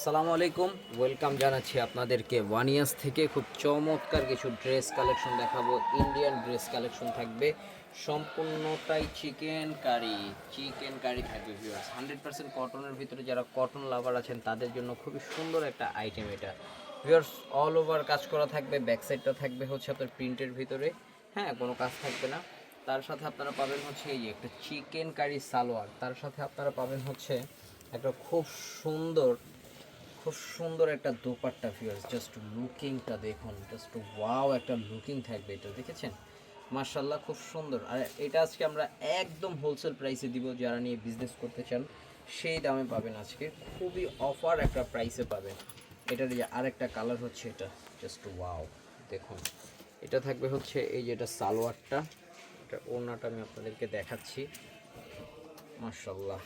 আসসালামু আলাইকুম। ওয়েলকাম জানাচ্ছি আপনাদেরকে ওয়ান ইয়ার্স থেকে। খুব চমৎকার কিছু ড্রেস কালেকশন দেখাবো। ইন্ডিয়ান ড্রেস কালেকশন থাকবে। সম্পূর্ণটাই চিকেন কারি চিকেন কারি থাকবে ভিউয়ার্স হান্ড্রেড পার্সেন্ট কটনের ভিতরে যারা কটন লাভার আছেন, তাদের জন্য খুবই সুন্দর একটা আইটেম এটা। ভিউয়ার্স অল ওভার কাজ করা থাকবে ব্যাক সাইডটা থাকবে হচ্ছে আপনার প্রিন্টের ভিতরে। হ্যাঁ কোনো কাজ থাকবে না। তার সাথে আপনারা পাবেন হচ্ছে এই যে একটা চিকেন কারি সালোয়ার। তার সাথে আপনারা পাবেন হচ্ছে একটা খুব সুন্দর খুব সুন্দর একটা দোপাট্টা ভিউয়ার্স জাস্ট লুকিংটা দেখুন জাস্ট ওয়াও একটা লুকিং থাকবে এটা, দেখেছেন? মার্শাল্লাহ খুব সুন্দর। আর এটা আজকে আমরা একদম হোলসেল প্রাইসে দিব, যারা নিয়ে বিজনেস করতে চান, সেই দামে পাবেন আজকে। খুবই অফার একটা প্রাইসে পাবেন। এটার যে আরেকটা কালার হচ্ছে এটা জাস্ট ওয়াও দেখুন। এটা থাকবে হচ্ছে এই যে এটা সালোয়ারটা, এটা ওড়নাটা আমি আপনাদেরকে দেখাচ্ছি। মার্শাল্লাহ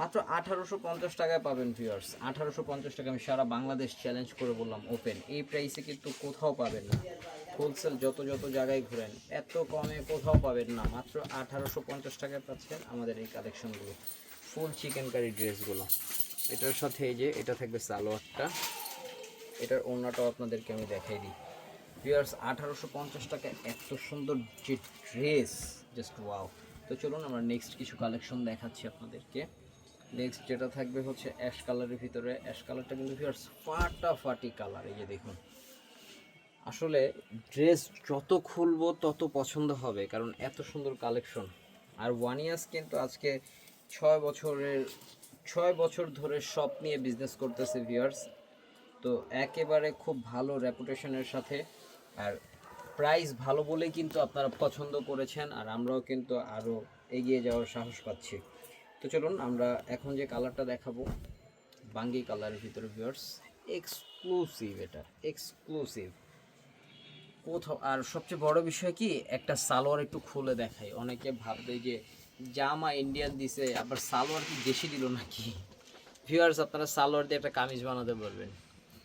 মাত্র আঠারোশো পঞ্চাশ টাকায় পাবেন ভিউয়ার্স আঠারোশো পঞ্চাশ টাকা আমি সারা বাংলাদেশ চ্যালেঞ্জ করে বললাম ওপেন এই প্রাইসে কিন্তু কোথাও পাবেন না। হোলসেল যত যত জায়গায় ঘুরেন, এত কমে কোথাও পাবেন না। মাত্র আঠারোশো পঞ্চাশ টাকায় পাচ্ছেন আমাদের এই কালেকশনগুলো ফুল চিকেন কারি ড্রেসগুলো এটার সাথে এই যে, এটা থাকবে সালোয়ারটা। এটার ওড়নাটাও আপনাদেরকে আমি দেখাই দিই। ভিউয়ার্স আঠারোশো পঞ্চাশ টাকা এত সুন্দর যে ড্রেস জাস্ট ওয়াও তো চলুন আমরা নেক্সট কিছু কালেকশন দেখাচ্ছি আপনাদেরকে। নেক্সট যেটা থাকবে হচ্ছে অ্যাশ কালারের ভিতরে। অ্যাশ কালারটা কিন্তু ভিউয়ার্স ফাটাফাটি কালার এই যে দেখুন। আসলে ড্রেস যত খুলবো তত পছন্দ হবে, কারণ এত সুন্দর কালেকশন আর ওয়ান ইয়ার্স কিন্তু আজকে ছয় বছরের, ছয় বছর ধরে শপ নিয়ে বিজনেস করতেছে ভিউয়ার্স তো একেবারে খুব ভালো রেপুটেশনের সাথে। আর প্রাইস ভালো বলেই কিন্তু আপনারা পছন্দ করেছেন, আর আমরাও কিন্তু আরও এগিয়ে যাওয়ার সাহস পাচ্ছি। তো চলুন, আমরা এখন যে কালারটা দেখাবো, বাঙ্গি কালারের ভিতরে ভিউয়ার্স এক্সক্লুসিভ এটা এক্সক্লুসিভ কোথাও, আর সবচেয়ে বড় বিষয় কি, একটা সালোয়ার একটু খুলে দেখাই। অনেকে ভাববে যে, জামা ইন্ডিয়ান দিছে, আবার সালোয়ার কি দেশি দিল নাকি? ভিউয়ার্স আপনারা সালোয়ার দিয়ে একটা কামিজ বানাতে পারবেন।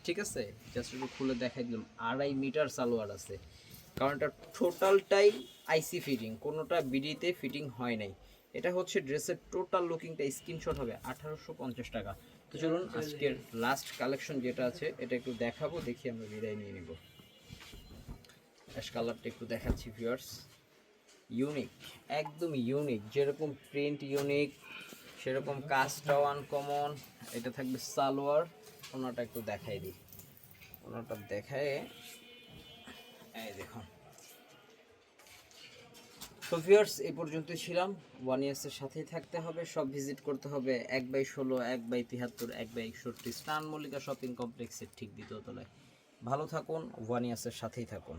ঠিক আছে? জাস্ট একটু খুলে দেখাই দিলাম। আড়াই মিটার সালোয়ার আছে। কারণ এটা টোটালটাই আইসি ফিটিং কোনোটা বিডিতে ফিটিং হয় নাই। এটা হচ্ছে ড্রেসের টোটাল লুকিংটা স্ক্রিনশট হবে আঠারোশো পঞ্চাশ টাকা। তো চলুন আজকের লাস্ট কালেকশন যেটা আছে এটা একটু দেখাবো দেখি আমরা বিদায় নিয়ে নিব। অ্যাশ কালারটা একটু দেখাচ্ছি ভিউয়ার্স ইউনিক একদম ইউনিক যেরকম প্রিন্ট ইউনিক সেরকম কাজটাও আনকমন এটা থাকবে সালোয়ার ওনাটা একটু দেখাই দিই। ওনাটা দেখায় এই দেখুন। তো ভিউয়ার্স এই পর্যন্ত ছিলাম। ওয়ান ইয়ার্সের সাথেই থাকতে হবে। সব ভিজিট করতে হবে এক বাই ষোলো, এক বাই তিয়াত্তর এক বাই একষট্টি স্টান মল্লিকা শপিং কমপ্লেক্সের ঠিক দ্বিতীয় তলায়। ভালো থাকুন ওয়ান ইয়ার্সের সাথেই থাকুন।